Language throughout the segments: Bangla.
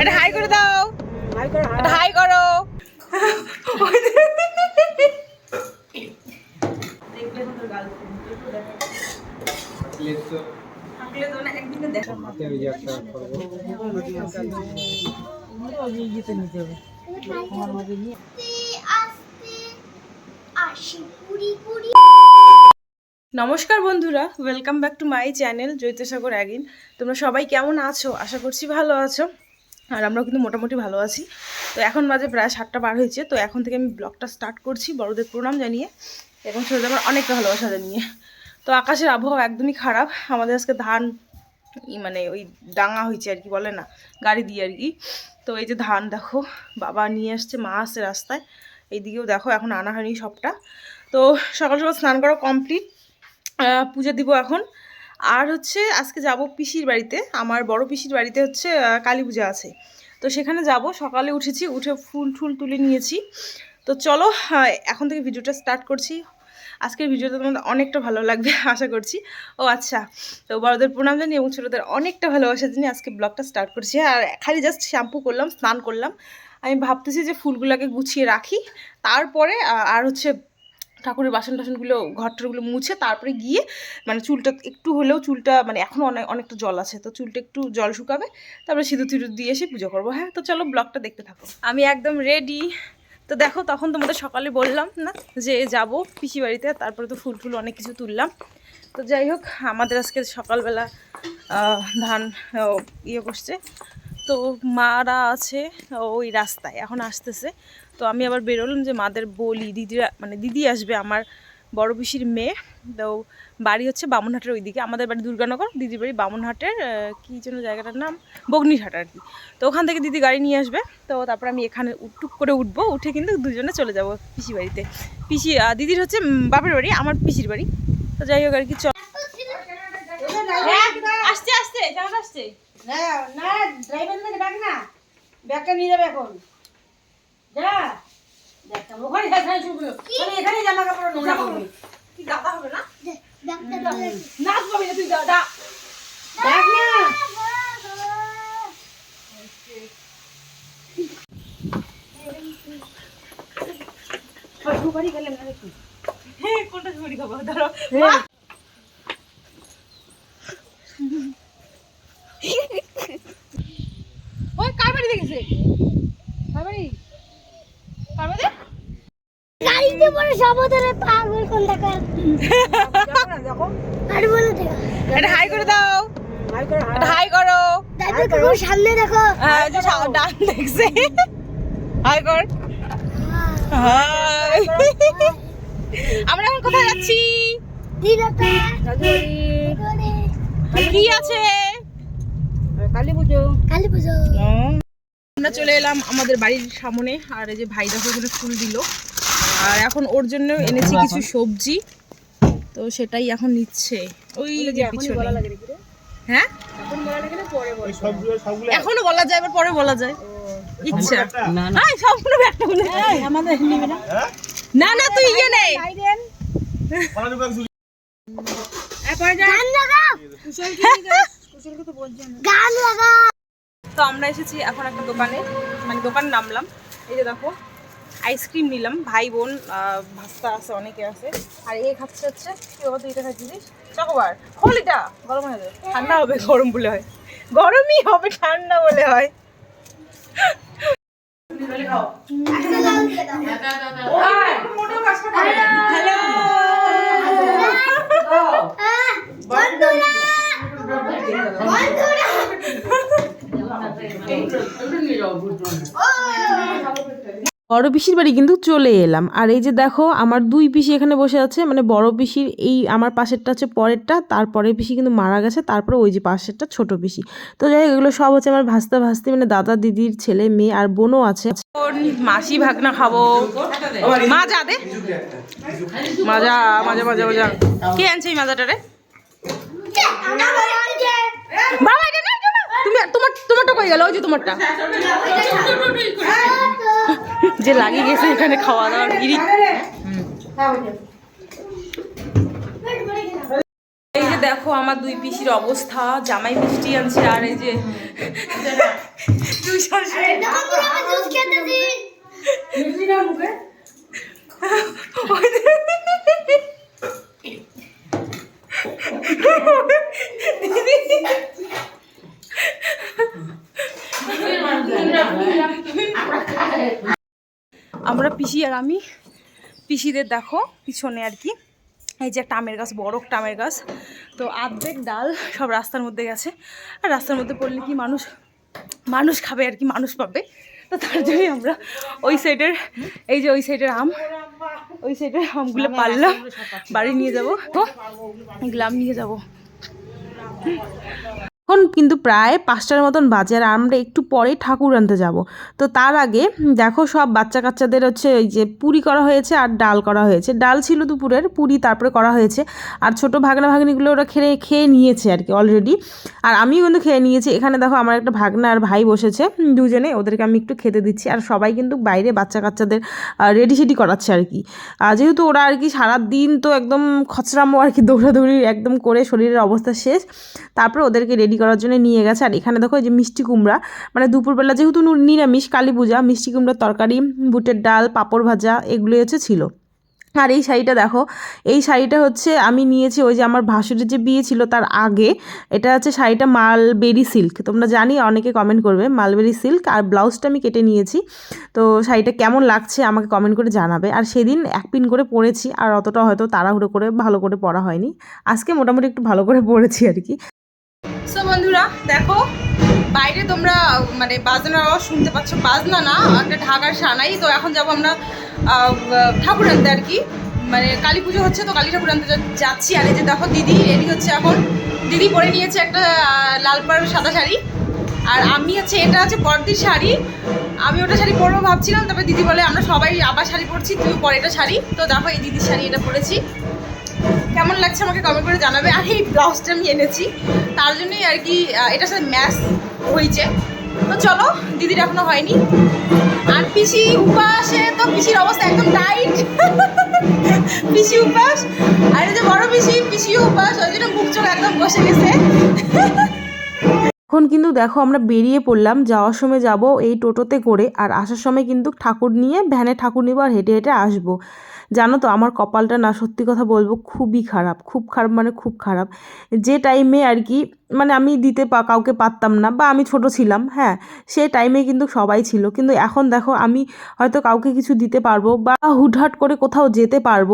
এটা হাই করে দাও। হাই করো। নমস্কার বন্ধুরা welcome back to my channel Jaitsagar again তোমরা সবাই কেমন আছো? আশা করছি ভালো আছো। আর আমরাও কিন্তু মোটামুটি ভালো আছি। তো এখন বাজে প্রায় সাতটা পার হয়েছে, তো এখন থেকে আমি ব্লগটা স্টার্ট করছি, বড়দের প্রণাম জানিয়ে এবং ছোটোদের আমার অনেকটা ভালোবাসা জানিয়ে। তো আকাশের আবহাওয়া একদমই খারাপ, আমাদের আজকে ধান মানে ওই ডাঙা হয়েছে আর কি, বলে না, গাড়ি দিয়ে আর কি। তো এই যে ধান দেখো, বাবা নিয়ে আসছে মা আসছে রাস্তায়, এইদিকেও দেখো এখন আনা হয়নি সবটা। তো সকাল সকাল স্নান করা কমপ্লিট পুজো দিব এখন। আর হচ্ছে আজকে যাব পিসির বাড়িতে। আমার বড় পিসির বাড়িতে হচ্ছে কালী পূজা আছে। তো সেখানে যাব, সকালে উঠেছি, উঠে ফুল টুল তুলে নিয়েছি। তো চলো এখন থেকে ভিডিওটা স্টার্ট করছি। আজকের ভিডিওটা তোমাদের অনেকটা ভালো লাগবে, আশা করছি। ও আচ্ছা তো বড়দের প্রণাম জানি এবং ছোটোদের অনেকটা ভালোবাসা জানি আজকে ব্লগটা স্টার্ট করছি। আর খালি জাস্ট শ্যাম্পু করলাম, স্নান করলাম। আমি ভাবতেছি যে ফুলগুলোকে গুছিয়ে রাখি। তারপরে আর হচ্ছে ঠাকুরের বাসন টাসনগুলো, ঘরটারগুলো মুছে তারপরে গিয়ে মানে চুলটা একটু হলেও চুলটা মানে এখনও অনেক অনেকটা জল আছে। তো চুলটা একটু জল শুকাবে, তারপরে সিঁদুর তিঁদুর দিয়ে এসে পুজো করব। হ্যাঁ তো চলো ব্লগটা দেখতে থাকো। আমি একদম রেডি তো দেখো, তখন তোমাদের সকালে বললাম না যে যাব পিসি বাড়িতে, তারপরে তো ফুল ফুল অনেক কিছু তুললাম। তো যাই হোক, আমাদের আজকে সকালবেলা ধান ইয়ে করছে তো মারা আছে, ওই রাস্তায়, এখন আসতেছে। তো আমি আবার বেরোলাম যে মাদের বলি দিদিরা মানে দিদি আসবে আমার বড় পিসির মেয়ে। তো বাড়ি হচ্ছে বামুনহাটের ওইদিকে, আমাদের বাড়ি দুর্গানগর, দিদির বাড়ি বামুনহাটের কী যেন জায়গাটার নাম? বগ্নিরহাট আর কি। তো ওখান থেকে দিদি গাড়ি নিয়ে আসবে। তো তারপর আমি এখানে টুক করে উঠবো, উঠে কিন্তু দুজনে চলে যাব পিসি বাড়িতে। পিসি দিদির হচ্ছে বাপের বাড়ি, আমার পিসির বাড়ি। তো যাই হোক আর কি, চল। আসতে আসতে কেমন আসছে। না না ড্রাইভার থেকে ডাক না। ব্যাগটা নিয়ে যাবে এখন। যা। ব্যাগটা ওখানে যা খাই শুরু মানে এখানে জামা কাপড় নোংরা করবি কি গাদা হবে না? নাচ পাবি না তুই গাদা দেখ না। বাড়ি গেলেন না দেখি হ্যাঁ কোনটা ঝুড়ি খাব ধরো ওই কার বাড়ি দেখেছে কার বাড়ি কার বাড়ি গাড়িতে পরে সাবধানে পাগল কোন দেখা। আর বলে দেখা এটা হাই করে দাও। এটা হাই করো। দেখো দেখো সামনে দেখো। হ্যাঁ যে ডান দেখছে। হাই কর। হাই। আমরা এখন কোথায় যাচ্ছি? কি আছে? কালী পুজো। কালী পুজো। আমরা চলে এলাম আমাদের বাড়ির সামনে আর এই যে ভাই দেখো ওখানে ফুল দিল। আর এখন ওর জন্য এনেছি কিছু সবজি তো সেটাই এখন নিচ্ছে। ওই যে পিছনে। হ্যাঁ? এখনও বলা যায় আবার পরে বলা যায়। ইচ্ছা। আই সবগুলো ব্যাগটা বলে আমাদের নিবি না। না না তুই ইয়ে নে। গান লাগাও। গান লাগাও। তো আমরা এসেছি এখন একটা দোকানে মানে দোকান নামলাম। এই যে দেখো আইসক্রিম নিলাম। ভাই বোন আহ, ভাস্তা আছে অনেকে আছে। আর এই খাচ্ছে হচ্ছে কি বাবা তুই এটা খাচ্ছিস চকোবার। খোল এটা গরম হয়ে যাবে। ঠান্ডা হবে গরম বলে হয়। গরমই হবে ঠান্ডা বলে হয়। হ্যালো বন্ধুরা বন্ধুরা বড় পিসির বাড়ি কিন্তু চলে এলাম। আর এই যে দেখো, আমার দুই পিসি এখানে বসে আছে। মানে বড় পিসির এই আমার পাশেরটা হচ্ছে পরেরটা, তারপরের পিসি কিন্তু মারা গেছে, তারপরে ওই যে পাশেরটা ছোট পিসি। তো যাই এগুলো সব হচ্ছে আমার ভাস্তা ভাস্তি মানে দাদা দিদির ছেলে, মেয়ে আর বোনও আছে। মাসি ভাগনা খাব। মাজা দে। মাজা মাজা মাজা মাজা কে আনছে এই মাজাটা রে? বাবা, এটা। তুমি তোমার, তোমারটা কই গেল? ওই যে তোমারটা। যে লাগিয়ে গেছে এখানে খাওয়া দাওয়া গিরি। এই যে দেখো আমার দুই পিসির অবস্থা, জামাই মিষ্টি আনছে আর এই যে দুই আমরা পিসি আর আমি পিসিদের দেখো পিছনে আর কি। এই যে একটা আমের গাছ বড় একটা আমের গাছ। তো আর্ধেক ডাল সব রাস্তার মধ্যে গেছে। আর রাস্তার মধ্যে পড়লে কি মানুষ মানুষ খাবে আর কি মানুষ পাবে? তো তার জন্যই আমরা ওই সাইডের এই যে ওই সাইডের আম ওই সাইডের আমগুলো পারলাম। বাড়ি নিয়ে যাব। তো এগুলো আম নিয়ে যাব। এখন কিন্তু প্রায় পাঁচটার মতন বাজে আর আমরা একটু পরে ঠাকুর আনতে যাব। তো তার আগে দেখো সব বাচ্চা কাচ্চাদের হচ্ছে ওই যে পুরি করা হয়েছে আর ডাল করা হয়েছে। ডাল ছিল দুপুরের, পুরি তারপরে করা হয়েছে। আর ছোট ভাগনা ভাগনিগুলো ওরা খেয়ে খেয়ে নিয়েছে আর কি অলরেডি আর আমিও কিন্তু খেয়ে নিয়েছি। এখানে দেখো আমার একটা ভাগনা আর ভাই বসেছে দুজনে। ওদেরকে আমি একটু খেতে দিচ্ছি। আর সবাই কিন্তু বাইরে বাচ্চা কাচ্চাদের রেডি সেডি করাচ্ছে আর কি। যেহেতু ওরা আর কি সারাদিন তো একদম খচরামো আর কি, দৌড়াদৌড়ি একদম করে শরীরের অবস্থা শেষ, তারপরে ওদেরকে রেডি করার জন্য নিয়ে গেছে। আর এখানে দেখো এই যে মিষ্টি কুমড়া। মানে দুপুরবেলা যেহেতু নিরামিষ, কালী পূজা, মিষ্টি কুমড়ার তরকারি, বুটের ডাল, পাঁপড় ভাজা, এগুলোই হচ্ছে ছিল। আর এই শাড়িটা দেখো, এই শাড়িটা হচ্ছে আমি নিয়েছি ওই যে আমার ভাসুরের যে বিয়ে ছিল তার আগে। এটা হচ্ছে শাড়িটা মালবেরি সিল্ক। তোমরা জানি, অনেকে কমেন্ট করবে, মালবেরি সিল্ক আর ব্লাউজটা আমি কেটে নিয়েছি। তো শাড়িটা কেমন লাগছে আমাকে কমেন্ট করে জানাবে। আর সেদিন এক পিন করে পরেছি, আর অতটা হয়তো তাড়াহুড়ো করে ভালো করে পরা হয়নি। আজকে মোটামুটি একটু ভালো করে পরেছি আর কি। সো বন্ধুরা, দেখো, বাইরে তোমরা মানে বাজনার আওয়াজ শুনতে পাচ্ছ। বাজনা না, একটা ঢাকার সানাই। তো এখন যাব আমরা ঠাকুর আনতে আর কি। মানে কালী পুজো হচ্ছে, তো কালী ঠাকুর আনতে যাচ্ছি। আর এই যে দেখো, দিদি রেডি হচ্ছে এখন, দিদি পরে নিয়েছে একটা লাল পাড় সাদা শাড়ি। আর আমি হচ্ছে, এটা হচ্ছে পরদির শাড়ি। আমি ওটা শাড়ি পরবো ভাবছিলাম তারপরে দিদি বলে, আমরা সবাই আবার শাড়ি পরছি, তুই পরে এটা শাড়ি। তো দেখো, এই দিদির শাড়ি এটা পরেছি। কেমন লাগছে আমাকে কমেন্ট করে জানাবে। আর এই ব্লাউজটা আমি এনেছি। তার জন্যই আর কি এটার সাথে ম্যাচ হয়েছে। তো চলো, দিদির এখনও হয়নি। আর পিসি উপাসে তো পিসির অবস্থা একদম টাইট পিসি উপাস। আর এই যে বড় পিসি পিসি উপাস। ওই জন্য মুখ চোখ একদম বসে গেছে। এখন কিন্তু দেখো, আমরা বেরিয়ে পড়লাম। যাওয়ার সময় যাব এই টোটোতে করে। আর আসার সময় কিন্তু ঠাকুর নিয়ে, ভ্যানে ঠাকুর নিব আর হেঁটে হেঁটে আসব। জানো তো, আমার কপালটা না, সত্যি কথা বলব, খুবই খারাপ, খুব খারাপ মানে খুব খারাপ। যে টাইমে আর কি মানে আমি দিতে পা, কাউকে পারতাম না, বা আমি ছোট ছিলাম হ্যাঁ সে টাইমে কিন্তু সবাই ছিল। কিন্তু এখন দেখো, আমি হয়তো কাউকে কিছু দিতে পারব, বা হুটহাট করে কোথাও যেতে পারব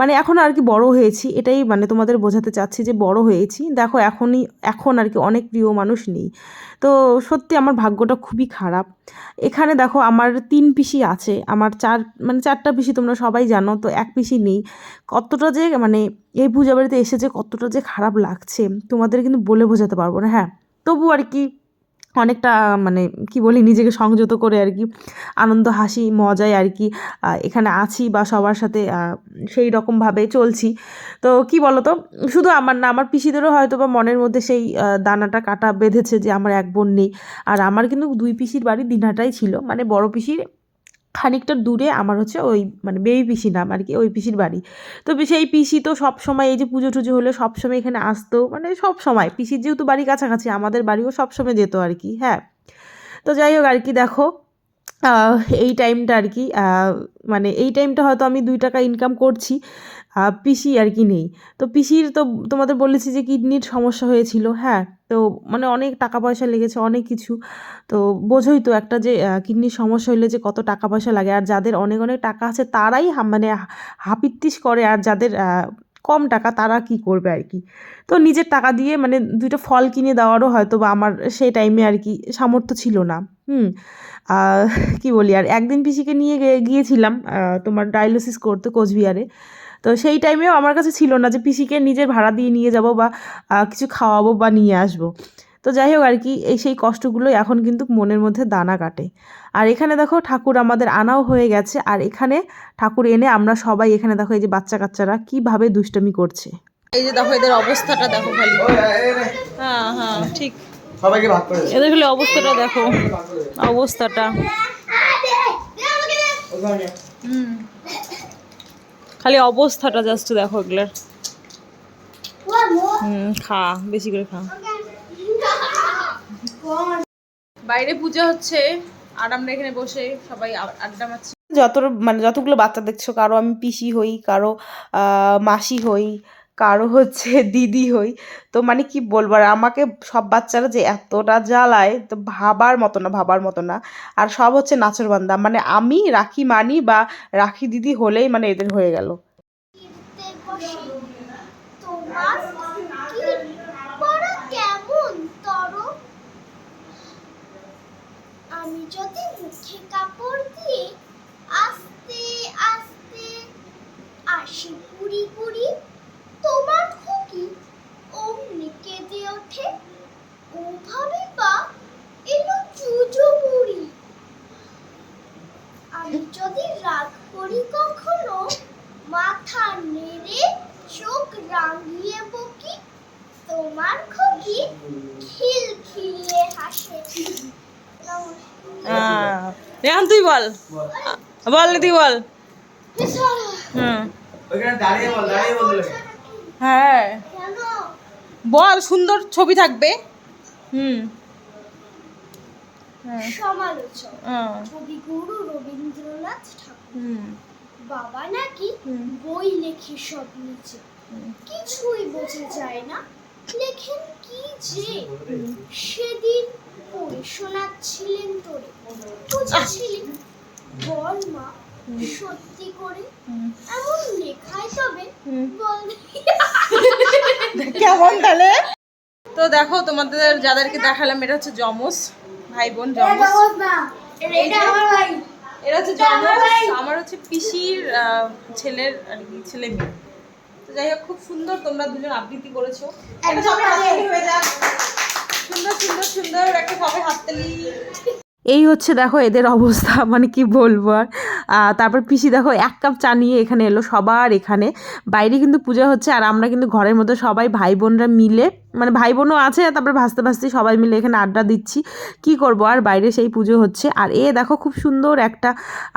মানে এখন আর কি বড় হয়েছি, এটাই মানে তোমাদের বোঝাতে চাচ্ছি যে বড় হয়েছি। দেখো, এখনই, এখন আর কি অনেক প্রিয় মানুষ নেই। তো সত্যি আমার ভাগ্যটা খুবই খারাপ। এখানে দেখো আমার তিন পিসি আছে, আমার চার মানে চারটা পিসি তোমরা সবাই জানো, তো এক পিসি নেই। কতটা যে মানে এই পূজা বাড়িতে এসে যে কতটা যে খারাপ লাগছে, তোমাদের কিন্তু বলে বোঝাতে পারব না হ্যাঁ। তবু আর কি অনেকটা মানে কি বলি, নিজেকে সংযত করে আর কি, আনন্দ, হাসি, মজায় আর কি এখানে আছি বা সবার সাথে সেই রকমভাবে চলছি। তো কি বলো তো শুধু আমার না, আমার পিসিদেরও হয়তো বা মনের মধ্যে সেই দানাটা কাটা বেঁধেছে যে আমার এক বোন নেই। আর আমার কিন্তু দুই পিসির বাড়ি দিনাটাই ছিল মানে বড় পিসির খানিকটা দূরে আমার হচ্ছে ওই মানে বেবি পিসি নাম আর কি, ওই পিসির বাড়ি। তো সেই পিসি তো সব সময় এই যে পুজো টুজো হলে সব সময় এখানে আসতো মানে সব সময় পিসির যেহেতু বাড়ি কাছাকাছি, আমাদের বাড়িও সব সময় যেত আর কি হ্যাঁ। তো যাই হোক আর কি, দেখো এই টাইমটা আর কি মানে এই টাইমটা হয়তো আমি দুই টাকা ইনকাম করছি। পিসি আর কি নেই। তো পিসির তো তোমাদের বলেছি যে কিডনির সমস্যা হয়েছিল। হ্যাঁ তো মানে অনেক টাকা পয়সা লেগেছে, অনেক কিছু। তো বোঝোই তো একটা যে কিডনির সমস্যা হলে যে কত টাকা পয়সা লাগে। আর যাদের অনেক অনেক টাকা আছে, তারাই মানে হাপিত্তিস করে। আর যাদের কম টাকা, তারা কি করবে আর কি? তো নিজের টাকা দিয়ে মানে দুইটা ফল কিনে দেওয়ারও হয়তো বা আমার সেই টাইমে আর কি সামর্থ্য ছিল না। হুম কি বলি? আর একদিন পিসিকে নিয়ে গিয়েছিলাম তোমার ডায়ালিসিস করতে কোচবিহারে। তো সেই টাইমেও আমার কাছে ছিল না যে পিসিকে নিজের ভাড়া দিয়ে নিয়ে যাব বা কিছু খাওয়াবো বা নিয়ে আসব। তো যাই হোক আর কি এই সেই কষ্টগুলোই এখন কিন্তু মনের মধ্যে দানা কাটে। আর এখানে দেখো ঠাকুর আমাদের আনাও হয়ে গেছে আর এখানে ঠাকুর এনে আমরা সবাই এখানে দেখো এই যে বাচ্চা কাচ্চারা কীভাবে দুষ্টমি করছে। এই যে দেখো এদের অবস্থাটা দেখো খালি। হ্যাঁ হ্যাঁ ঠিক। সবাইকে ভাগ করে এদের খালি অবস্থাটা দেখো অবস্থাটা। হুম। খালি অবস্থাটা জাস্ট দেখো এগুলার। হুম খা বেশি করে খা। বাইরে পূজা হচ্ছে আর আমরা এখানে বসে সবাই আড্ডা মারছি। যত মানে যতগুলো বাচ্চা দেখছ কারও আমি পিসি হই কারও আহ, মাসি হই কারও হচ্ছে দিদি হই, তো মানে কি বলব? আর আমাকে সব বাচ্চারা যে এতটা জ্বালায়, তো ভাবার মতো না, ভাবার মতো না। আর সব হচ্ছে নাচর বান্দা। মানে আমি রাখি মানি বা রাখি দিদি হলেই মানে এদের হয়ে গেল। আসি পুরি পুরি তোমার খুকি অমনি কেঁদে ওঠে। ওভাবে পা এলো জুজু মুড়ি আমি যদি রাগ করি কখনো মাথা নেড়ে চোখ রাঙিয়ে বকি তোমার খুকি খিল খিলিয়ে হাসে রেহান তুই বল। বল। তুই বল। হুম। ওইখানে দাঁড়িয়ে বল দাঁড়িয়ে লাগে হ্যাঁ। বল সুন্দর ছবি থাকবে। হুম। হ্যাঁ। সমালোচক। হ্যাঁ, কবিগুরু রবীন্দ্রনাথ ঠাকুর। বাবা নাকি বই লেখে সব নিচে। কিছুই বোঝা যায় না। লেখেন কি যে? সেদিন পড়ে শোনাচ্ছিলেন তোরে। বল মা সত্যি করে। এমন লেখায় তবে বল কেমন তাহলে তো দেখো তোমাদের যাদেরকে দেখালাম এটা হচ্ছে জমস ভাই বোন জমস এটা এরা হচ্ছে জমস আমার হচ্ছে পিসির আহ, ছেলের আর কি ছেলে মেয়ে। তো যাই হোক খুব সুন্দর তোমরা দুজন আবৃত্তি করেছ। সুন্দর সুন্দর সুন্দর একটা সবাই হাততালি। এই হচ্ছে দেখো এদের অবস্থা মানে কি বলব আর। তারপর পিসি দেখো এক কাপ চা নিয়ে এখানে এলো, সবার এখানে। বাইরে কিন্তু পূজা হচ্ছে আর আমরা কিন্তু ঘরের মধ্যে সবাই ভাই বোনরা মিলে মানে ভাই বোনও আছে, তারপরে ভাসতে ভাসতে সবাই মিলে এখানে আড্ডা দিচ্ছি। কি করব আর, বাইরে সেই পুজো হচ্ছে। আর এ দেখো খুব সুন্দর একটা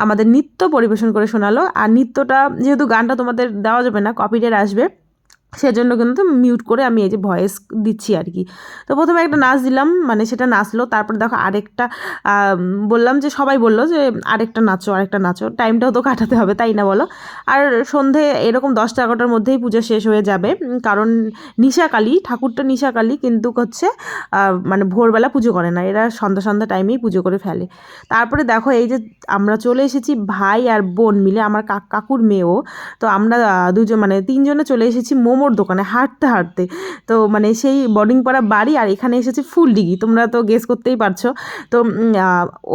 আমাদের নৃত্য পরিবেশন করে শোনালো। আর নৃত্যটা, যেহেতু গানটা তোমাদের দেওয়া যাবে না কপিরাইট আসবে। সেজন্য কিন্তু মিউট করে আমি এই যে ভয়েস দিচ্ছি আর কি। তো প্রথমে একটা নাচ দিলাম মানে সেটা নাচলো, তারপর দেখো আরেকটা বললাম যে সবাই বলল যে আরেকটা নাচো আরেকটা নাচো টাইমটাও তো কাটাতে হবে, তাই না বলো? আর সন্ধে এরকম দশটা এগারোটার মধ্যেই পুজো শেষ হয়ে যাবে কারণ নিশাকালী, ঠাকুরটা নিশাকালী কিন্তু হচ্ছে মানে ভোরবেলা পুজো করে না, এরা সন্ধ্যা সন্ধ্যা টাইমেই পুজো করে ফেলে। তারপরে দেখো এই যে আমরা চলে এসেছি ভাই আর বোন মিলে, আমার কাক- কাকুর মেয়েও, তো আমরা দুজন মানে তিনজনে চলে এসেছি মোমোর দোকানে হাঁটতে হাঁটতে। তো মানে সেই বোর্ডিং পাড়া বাড়ি আর এখানে এসেছি ফুল ডিগি। তোমরা তো গেস করতেই পারছ। তো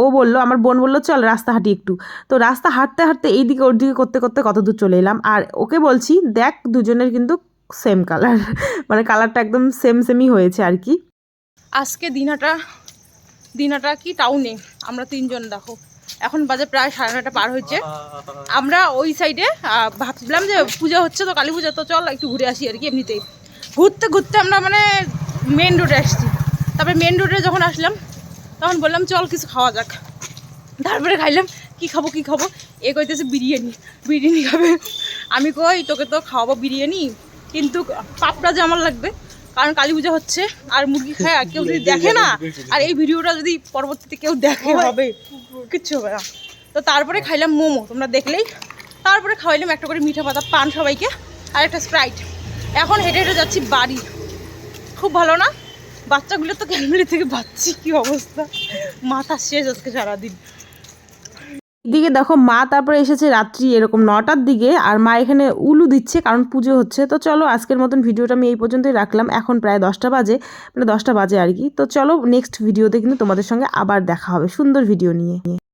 ও বলল, আমার বোন বলল, চল রাস্তা হাঁটি একটু। তো রাস্তা হাঁটতে হাঁটতে এইদিকে ওর দিকে করতে করতে কত দূর চলে এলাম। আর ওকে বলছি, দেখ, দুজনের কিন্তু সেম কালার মানে কালারটা একদম সেম সেমই হয়েছে আর কি। আজকে দিনাটা দিনাটা কি টাউনে আমরা তিনজন দেখো। এখন বাজে প্রায় সাড়ে নটা পার হয়েছে। আমরা ওই সাইডে ভাবছিলাম যে পূজা হচ্ছে তো কালী পূজা, তো চল একটু ঘুরে আসি আর কি এমনিতেই। ঘুরতে ঘুরতে আমরা মানে মেন রোডে আসছি। তারপরে মেন রোডে যখন আসলাম, তখন বললাম, চল কিছু খাওয়া যাক। তারপরে খাইলাম, কি খাব কি খাব? এ কইতেছে, বিরিয়ানি। বিরিয়ানি খাবে? আমি কই, তোকে তো খাওয়াবো বিরিয়ানি, কিন্তু পাপড়া যে আমার লাগবে কারণ কালী পূজা হচ্ছে আর মুরগি খায় আর কেউ যদি দেখে না আর এই ভিডিওটা যদি পরবর্তীতে কেউ দেখে হবে কিচ্ছু হবে না। তো তারপরে খাইলাম মোমো তোমরা দেখলেই। তারপরে খাওয়াইলাম একটা করে মিঠা পাতা পান সবাইকে আর একটা স্প্রাইট। এখন হেঁটে হেঁটে যাচ্ছি বাড়ি। খুব ভালো না? বাচ্চাগুলো তো ক্যালমেরি থেকে বাচ্চি কি অবস্থা? মাথা শেষ আজকে সারাদিন। এদিকে দেখো মা তারপরে এসেছে রাত্রি এরকম নটার দিকে, আর মা এখানে উলু দিচ্ছে কারণ পুজো হচ্ছে। তো চলো আজকের মতন ভিডিওটা আমি এই পর্যন্তই রাখলাম। এখন প্রায় দশটা বাজে মানে দশটা বাজে আর কি। তো চলো নেক্সট ভিডিওতে কিন্তু তোমাদের সঙ্গে আবার দেখা হবে সুন্দর ভিডিও নিয়ে।